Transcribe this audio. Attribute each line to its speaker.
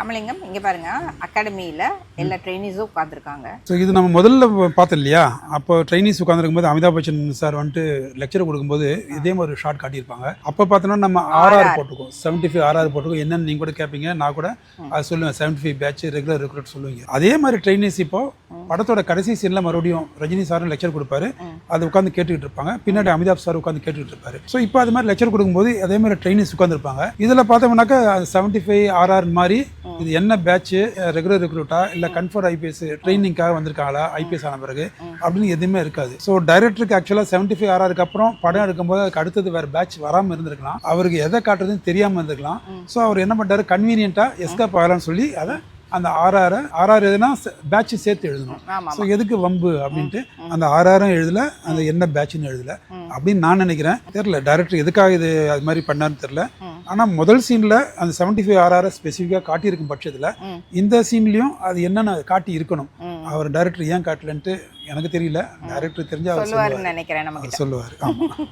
Speaker 1: ராமலிங்கம் இங்க பாருங்க அகாடமியில எல்லா ட்ரைனிஸும் உட்காந்துருக்காங்க
Speaker 2: ஸோ இது நம்ம முதல்ல பார்த்தோம் இல்லையா அப்போ ட்ரைனிஸ் உட்காந்துருக்கும் போது அமிதாப் பச்சன் சார் வந்துட்டு லெக்சர் கொடுக்கும்போது இதே மாதிரி ஷார்ட் காட்டியிருப்பாங்க. அப்போ பார்த்தோன்னா நம்ம ஆர்ஆர் போட்டுக்கோம் செவன்ட்டி ஃபைவ் ஆர்ஆர் போட்டுக்கோம் என்னன்னு நீங்கள் கூட கேட்பீங்க நான் கூட அது சொல்லுவேன். Seventy five batch regular recruit சொல்லுவீங்க. அதே மாதிரி ட்ரைனிஸ் இப்போ படத்தோட கடைசி சீனில் மறுபடியும் ரஜினி சாரும் லெக்சர் கொடுப்பாரு. அது உட்காந்து கேட்டுக்கிட்டு இருப்பாங்க. பின்னாடி அமிதாப் சார் உட்காந்து கேட்டுக்கிட்டு இருப்பாரு. ஸோ இப்போ அது மாதிரி லெக்சர் கொடுக்கும்போது அதே மாதிரி ட்ரைனிஸ் உட்காந்துருப்பாங்க இதில் பார்த்தோம்னாக்கா செவன்ட்டி ஃபைவ் ஆர்ஆர் மாதிரி இது என்ன பேட்ச் ரெகுலர் ரெக்ரூட்டா இல்லை கன்ஃபர் ஐபிஎஸ் ட்ரைனிங்காக வந்திருக்காங்களா? ஐபிஎஸ் ஆன பிறகு அப்படின்னு எதுவுமே இருக்காது. ஸோ டைரக்டருக்கு ஆக்சுவலாக செவன்ட்டி ஃபைவ் ஆர்ஆருக்கு அப்புறம் படம் எடுக்கும்போது அதுக்கு அடுத்தது வேறு பேட்ச் வராமல் இருந்திருக்கலாம். அவருக்கு எதை காட்டுறதுன்னு தெரியாமல் இருந்திருக்கலாம். ஸோ அவர் என்ன பண்ணாரு கன்வீனியண்ட்டாக எஸ்கேப் ஆகலாம்னு சொல்லி அதை அந்த ஆர்ஆரை ஆர்ஆர் எதுனா பேட்ச் சேர்த்து எழுதணும். ஸோ எதுக்கு வம்பு அப்படின்ட்டு அந்த ஆர்ஆரும் எழுதல அந்த என்ன பேட்ச்னு எழுதல அப்படின்னு நான் நினைக்கிறேன். தெரியல டைரக்டர் எதுக்காக இது அது மாதிரி பண்ணாருன்னு தெரியல. ஆனால் முதல் சீனில் அந்த செவன்ட்டி ஃபைவ் ஆர்ஆரை ஸ்பெசிஃபிக்காக காட்டியிருக்கும் பட்சத்தில். இந்த சீன்லேயும் அது என்னென்ன காட்டி இருக்கணும். அவர் டைரக்டர் ஏன் காட்டலன்ட்டு எனக்கு தெரியல. டைரக்டர் தெரிஞ்சு அவர்
Speaker 1: சொல்லுவாருன்னு நினைக்கிறேன்
Speaker 2: சொல்லுவார் சொல்லுவார். ஆமாம்